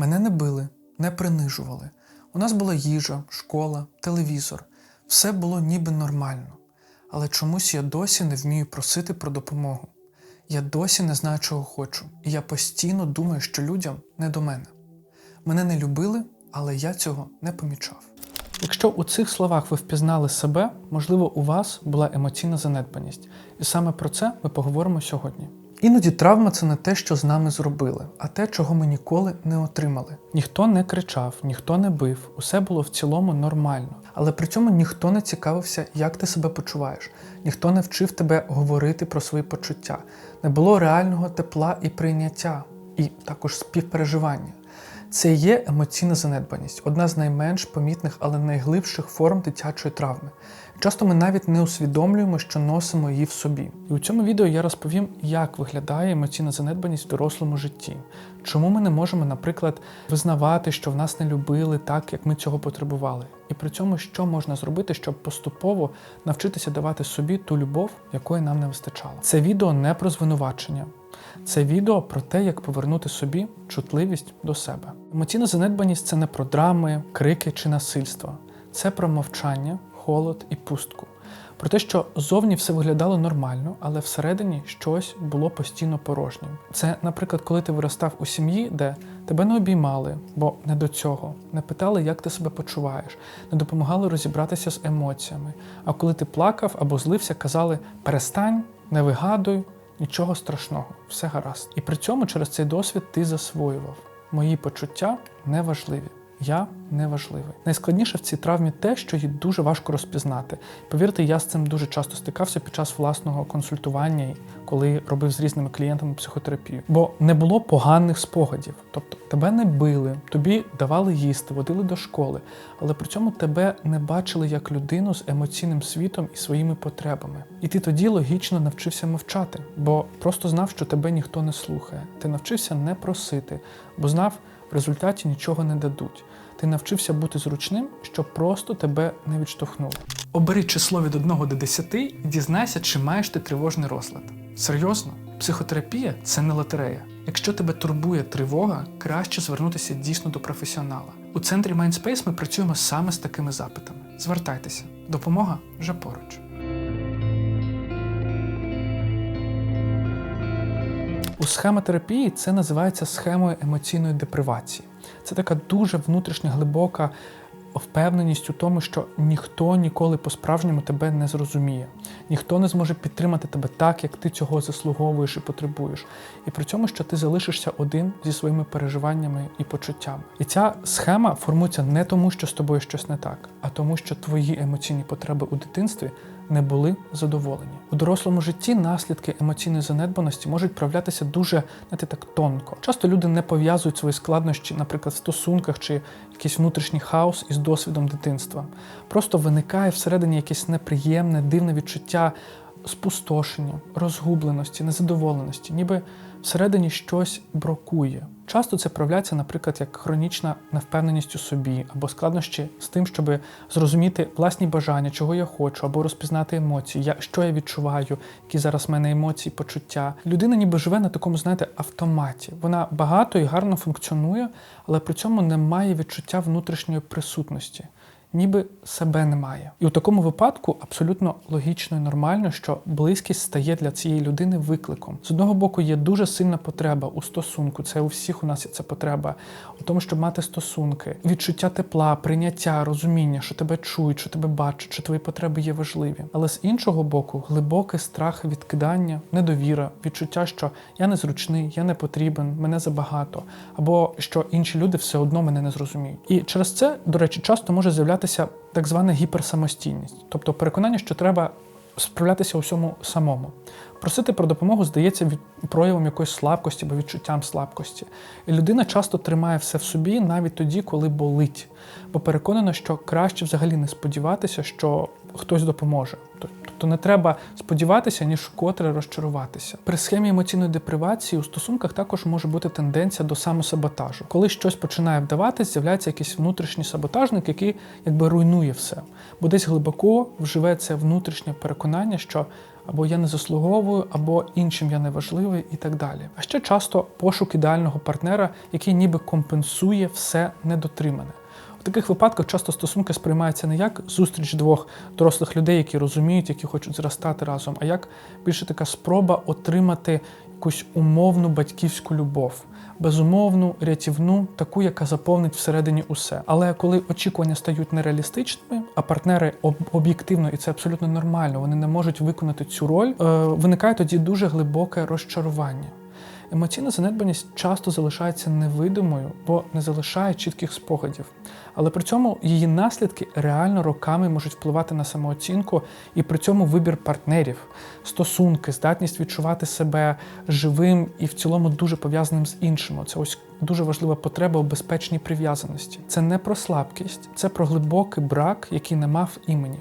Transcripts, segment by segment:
Мене не били, не принижували. У нас була їжа, школа, телевізор. Все було ніби нормально. Але чомусь я досі не вмію просити про допомогу. Я досі не знаю, чого хочу, і я постійно думаю, що людям не до мене. Мене не любили, але я цього не помічав. Якщо у цих словах ви впізнали себе, можливо, у вас була емоційна занедбаність. І саме про це ми поговоримо сьогодні. Іноді травма це не те, що з нами зробили, а те, чого ми ніколи не отримали. Ніхто не кричав, ніхто не бив, усе було в цілому нормально. Але при цьому ніхто не цікавився, як ти себе почуваєш, ніхто не вчив тебе говорити про свої почуття, не було реального тепла і прийняття, і також співпереживання. Це є емоційна занедбаність, одна з найменш помітних, але найглибших форм дитячої травми. Часто ми навіть не усвідомлюємо, що носимо її в собі. І у цьому відео я розповім, як виглядає емоційна занедбаність в дорослому житті, чому ми не можемо, наприклад, визнавати, що в нас не любили так, як ми цього потребували, і при цьому, що можна зробити, щоб поступово навчитися давати собі ту любов, якої нам не вистачало. Це відео не про звинувачення. Це відео про те, як повернути собі чутливість до себе. Емоційна занедбаність це не про драми, крики чи насильство. Це про мовчання, холод і пустку. Про те, що зовні все виглядало нормально, але всередині щось було постійно порожнім. Це, наприклад, коли ти виростав у сім'ї, де тебе не обіймали, бо не до цього, не питали, як ти себе почуваєш, не допомагали розібратися з емоціями. А коли ти плакав або злився, казали перестань, не вигадуй, нічого страшного, все гаразд. І при цьому через цей досвід ти засвоював. Мої почуття неважливі. Я неважливий. Найскладніше в цій травмі те, що її дуже важко розпізнати. Повірте, я з цим дуже часто стикався під час власного консультування, коли робив з різними клієнтами психотерапію. Бо не було поганих спогадів. Тобто тебе не били, тобі давали їсти, водили до школи, але при цьому тебе не бачили як людину з емоційним світом і своїми потребами. І ти тоді логічно навчився мовчати, бо просто знав, що тебе ніхто не слухає. Ти навчився не просити, бо знав, в результаті нічого не дадуть. Ти навчився бути зручним, щоб просто тебе не відштовхнули. Обери число від 1 до 10 і дізнайся, чи маєш ти тривожний розлад. Серйозно, психотерапія це не лотерея. Якщо тебе турбує тривога, краще звернутися дійсно до професіонала. У центрі Mindspace ми працюємо саме з такими запитами. Звертайтеся, допомога вже поруч. У схемотерапії це називається схемою емоційної депривації. Це така дуже внутрішня глибока впевненість у тому, що ніхто ніколи по-справжньому тебе не зрозуміє, ніхто не зможе підтримати тебе так, як ти цього заслуговуєш і потребуєш. І при цьому, що ти залишишся один зі своїми переживаннями і почуттями. І ця схема формується не тому, що з тобою щось не так, а тому, що твої емоційні потреби у дитинстві не були задоволені. У дорослому житті наслідки емоційної занедбаності можуть проявлятися дуже знаєте, так тонко. Часто люди не пов'язують свої складнощі, наприклад, в стосунках чи якийсь внутрішній хаос із досвідом дитинства. Просто виникає всередині якесь неприємне, дивне відчуття спустошення, розгубленості, незадоволеності, ніби всередині щось бракує. Часто це проявляється, наприклад, як хронічна невпевненість у собі, або складнощі з тим, щоб зрозуміти власні бажання, чого я хочу, або розпізнати емоції, я, що я відчуваю, які зараз в мене емоції, почуття. Людина ніби живе на такому, знаєте, автоматі. Вона багато і гарно функціонує, але при цьому не має відчуття внутрішньої присутності. Ніби себе немає. І у такому випадку абсолютно логічно і нормально, що близькість стає для цієї людини викликом. З одного боку, є дуже сильна потреба у стосунку. Це у всіх у нас є ця потреба у тому, щоб мати стосунки, відчуття тепла, прийняття, розуміння, що тебе чують, що тебе бачать, що твої потреби є важливі. Але з іншого боку, глибокий страх відкидання, недовіра, відчуття, що я незручний, я не потрібен, мене забагато, або що інші люди все одно мене не зрозуміють. І через це, до речі, часто може з'являтися так звана гіперсамостійність, тобто переконання, що треба справлятися у всьому самому. Просити про допомогу здається від проявом якоїсь слабкості або відчуттям слабкості. І людина часто тримає все в собі навіть тоді, коли болить, бо переконана, що краще взагалі не сподіватися, що хтось допоможе. Тобто не треба сподіватися, ніж вкотре розчаруватися. При схемі емоційної депривації у стосунках також може бути тенденція до самосаботажу. Коли щось починає вдаватись, з'являється якийсь внутрішній саботажник, який якби руйнує все. Бо десь глибоко вживе це внутрішнє переконання, що або я не заслуговую, або іншим я не важливий, і так далі. А ще часто пошук ідеального партнера, який ніби компенсує все недотримане. У таких випадках часто стосунки сприймаються не як зустріч двох дорослих людей, які розуміють, які хочуть зростати разом, а як більше така спроба отримати якусь умовну батьківську любов, безумовну, рятівну, таку, яка заповнить всередині усе. Але коли очікування стають нереалістичними, а партнери об'єктивно, і це абсолютно нормально, вони не можуть виконати цю роль, е, виникає тоді дуже глибоке розчарування. Емоційна занедбаність часто залишається невидимою, бо не залишає чітких спогадів. Але при цьому її наслідки реально роками можуть впливати на самооцінку, і при цьому вибір партнерів, стосунки, здатність відчувати себе живим і в цілому дуже пов'язаним з іншими. Це ось дуже важлива потреба у безпечній прив'язаності. Це не про слабкість, це про глибокий брак, який не мав імені.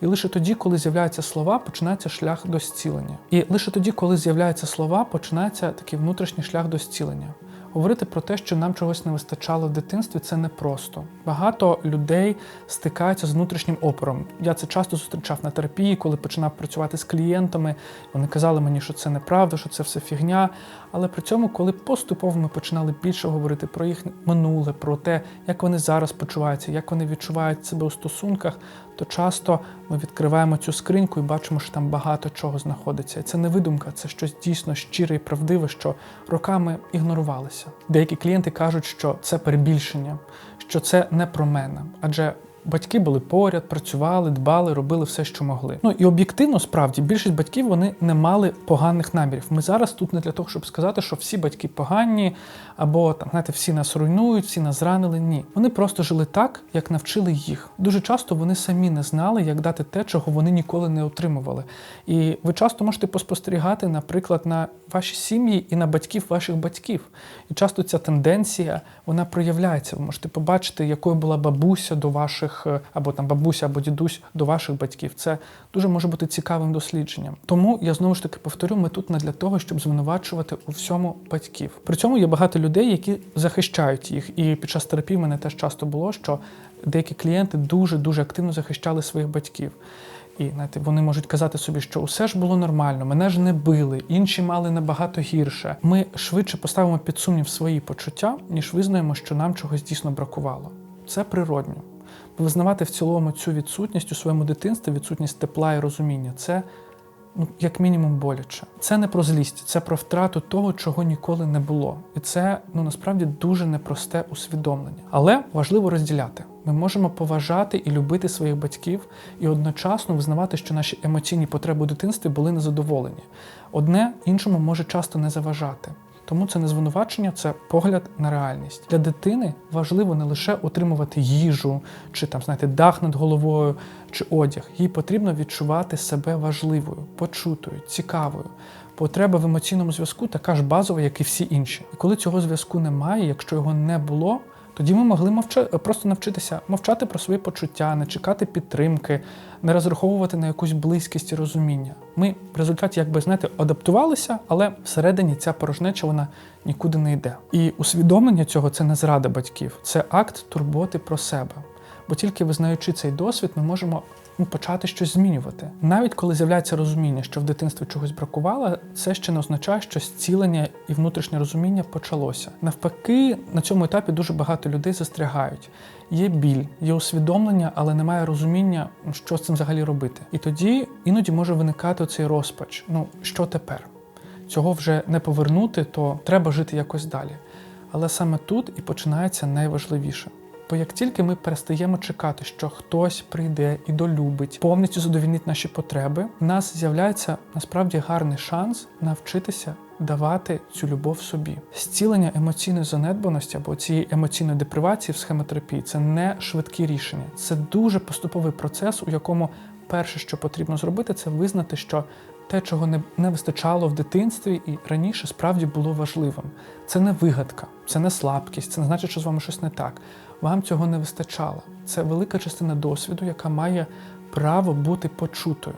І лише тоді, коли з'являються слова, починається шлях до зцілення. І лише тоді, коли з'являються слова, починається такий внутрішній шлях до зцілення. Говорити про те, що нам чогось не вистачало в дитинстві, це непросто. Багато людей стикаються з внутрішнім опором. Я це часто зустрічав на терапії, коли починав працювати з клієнтами. Вони казали мені, що це неправда, що це все фігня. Але при цьому, коли поступово ми починали більше говорити про їх минуле, про те, як вони зараз почуваються, як вони відчувають себе у стосунках, то часто ми відкриваємо цю скриньку і бачимо, що там багато чого знаходиться. І це не видумка, це щось дійсно щире і правдиве, що роками ігнорувалося. Деякі клієнти кажуть, що це перебільшення, що це не про мене, адже. Батьки були поряд, працювали, дбали, робили все, що могли. Ну і об'єктивно, справді, більшість батьків вони не мали поганих намірів. Ми зараз тут не для того, щоб сказати, що всі батьки погані, або там, знаєте, всі нас руйнують, всі нас зранили. Ні, вони просто жили так, як навчили їх. Дуже часто вони самі не знали, як дати те, чого вони ніколи не отримували. І ви часто можете поспостерігати, наприклад, на ваші сім'ї і на батьків ваших батьків. І часто ця тенденція вона проявляється. Ви можете побачити, якою була бабуся до ваших, е, або там бабуся, або дідусь до ваших батьків. Це дуже може бути цікавим дослідженням. Тому я знову ж таки повторю, ми тут не для того, щоб звинувачувати у всьому батьків. При цьому є багато людей, які захищають їх. І під час терапії в мене теж часто було, що деякі клієнти дуже дуже активно захищали своїх батьків. І знаєте, вони можуть казати собі, що усе ж було нормально, мене ж не били, інші мали набагато гірше. Ми швидше поставимо під сумнів свої почуття, ніж визнаємо, що нам чогось дійсно бракувало. Це природньо. Визнавати в цілому цю відсутність у своєму дитинстві, відсутність тепла і розуміння це ну, як мінімум боляче. Це не про злість, це про втрату того, чого ніколи не було. І це ну насправді дуже непросте усвідомлення. Але важливо розділяти. Ми можемо поважати і любити своїх батьків і одночасно визнавати, що наші емоційні потреби у дитинстві були незадоволені. Одне іншому може часто не заважати. Тому це не звинувачення, це погляд на реальність. Для дитини важливо не лише отримувати їжу, чи там, знаєте, дах над головою, чи одяг. Їй потрібно відчувати себе важливою, почутою, цікавою. Потреба в емоційному зв'язку така ж базова, як і всі інші. І коли цього зв'язку немає, якщо його не було, тоді ми могли мовча... просто навчитися мовчати про свої почуття, не чекати підтримки, не розраховувати на якусь близькість і розуміння. Ми в результаті, якби знаєте, адаптувалися, але всередині ця порожнеча вона нікуди не йде. І усвідомлення цього це не зрада батьків, це акт турботи про себе. Бо тільки визнаючи цей досвід, ми можемо ну, почати щось змінювати. Навіть коли з'являється розуміння, що в дитинстві чогось бракувало, це ще не означає, що зцілення і внутрішнє розуміння почалося. Навпаки, на цьому етапі дуже багато людей застрягають. Є біль, є усвідомлення, але немає розуміння, що з цим взагалі робити. І тоді іноді може виникати цей розпач. Ну що тепер? Цього вже не повернути, то треба жити якось далі. Але саме тут і починається найважливіше. Бо як тільки ми перестаємо чекати, що хтось прийде і долюбить, повністю задовільнить наші потреби, в нас з'являється насправді гарний шанс навчитися давати цю любов собі. Зцілення емоційної занедбаності або цієї емоційної депривації в схемотерапії це не швидкі рішення, це дуже поступовий процес, у якому перше, що потрібно зробити, це визнати, що те, чого не, не вистачало в дитинстві і раніше, справді було важливим. Це не вигадка, це не слабкість, це не значить, що з вами щось не так. Вам цього не вистачало. Це велика частина досвіду, яка має право бути почутою.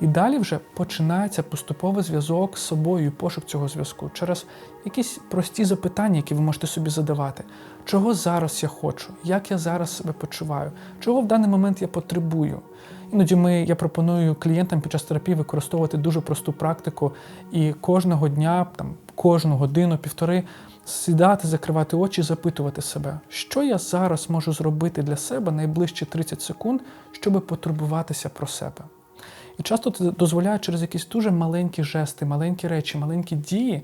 І далі вже починається поступовий зв'язок з собою пошук цього зв'язку через якісь прості запитання, які ви можете собі задавати. Чого зараз я хочу? Як я зараз себе почуваю? Чого в даний момент я потребую? Іноді ми, я пропоную клієнтам під час терапії використовувати дуже просту практику і кожного дня, там, кожну годину, півтори сідати, закривати очі, запитувати себе, що я зараз можу зробити для себе найближчі 30 секунд, щоб потурбуватися про себе. І часто це дозволяє через якісь дуже маленькі жести, маленькі речі, маленькі дії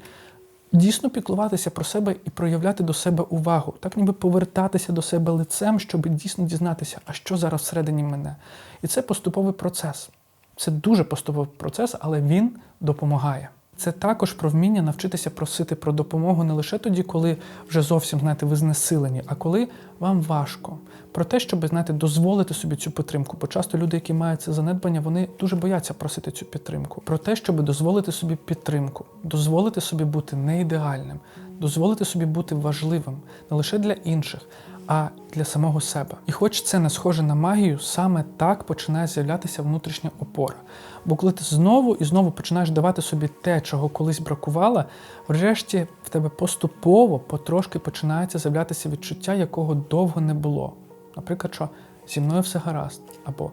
дійсно піклуватися про себе і проявляти до себе увагу, так ніби повертатися до себе лицем, щоб дійсно дізнатися, а що зараз всередині мене. І це поступовий процес. Це дуже поступовий процес, але він допомагає. Це також про вміння навчитися просити про допомогу не лише тоді, коли вже зовсім знаєте, ви знесилені, а коли вам важко. Про те, щоб знаєте, дозволити собі цю підтримку. Бо часто люди, які мають це занедбання, вони дуже бояться просити цю підтримку. Про те, щоб дозволити собі підтримку, дозволити собі бути не ідеальним, дозволити собі бути важливим не лише для інших, а для самого себе. І хоч це не схоже на магію, саме так починає з'являтися внутрішня опора. Бо коли ти знову і знову починаєш давати собі те, чого колись бракувало, врешті в тебе поступово, потрошки починається з'являтися відчуття, якого довго не було. Наприклад, що зі мною все гаразд, або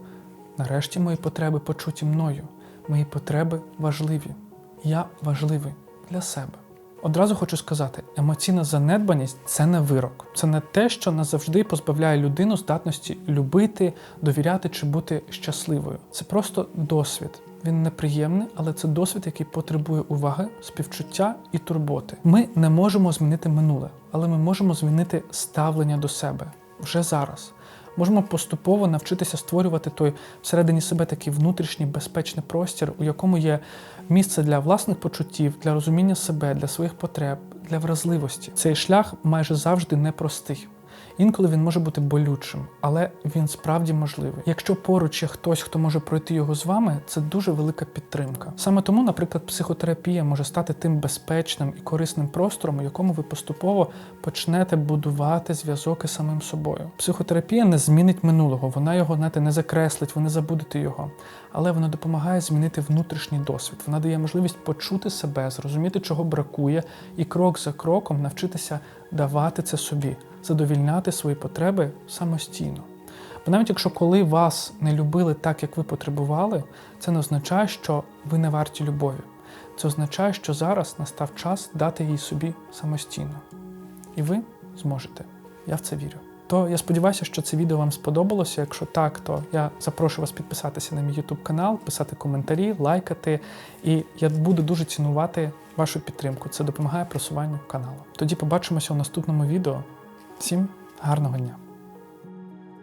нарешті мої потреби почуті мною, мої потреби важливі. Я важливий для себе. Одразу хочу сказати, емоційна занедбаність це не вирок, це не те, що назавжди позбавляє людину здатності любити, довіряти чи бути щасливою. Це просто досвід. Він неприємний, але це досвід, який потребує уваги, співчуття і турботи. Ми не можемо змінити минуле, але ми можемо змінити ставлення до себе вже зараз. Можемо поступово навчитися створювати той всередині себе такий внутрішній безпечний простір, у якому є місце для власних почуттів, для розуміння себе, для своїх потреб, для вразливості. Цей шлях майже завжди непростий. Інколи він може бути болючим, але він справді можливий. Якщо поруч є хтось, хто може пройти його з вами, це дуже велика підтримка. Саме тому, наприклад, психотерапія може стати тим безпечним і корисним простором, у якому ви поступово почнете будувати зв'язок із самим собою. Психотерапія не змінить минулого, вона його знаєте, не закреслить, ви не забудете його. Але вона допомагає змінити внутрішній досвід. Вона дає можливість почути себе, зрозуміти, чого бракує, і крок за кроком навчитися давати це собі, задовільняти свої потреби самостійно. Бо навіть якщо коли вас не любили так, як ви потребували, це не означає, що ви не варті любові. Це означає, що зараз настав час дати їй собі самостійно. І ви зможете. Я в це вірю. То я сподіваюся, що це відео вам сподобалося. Якщо так, то я запрошую вас підписатися на мій YouTube канал, писати коментарі, лайкати. І я буду дуже цінувати вашу підтримку. Це допомагає просуванню каналу. Тоді побачимося у наступному відео. Всім гарного дня!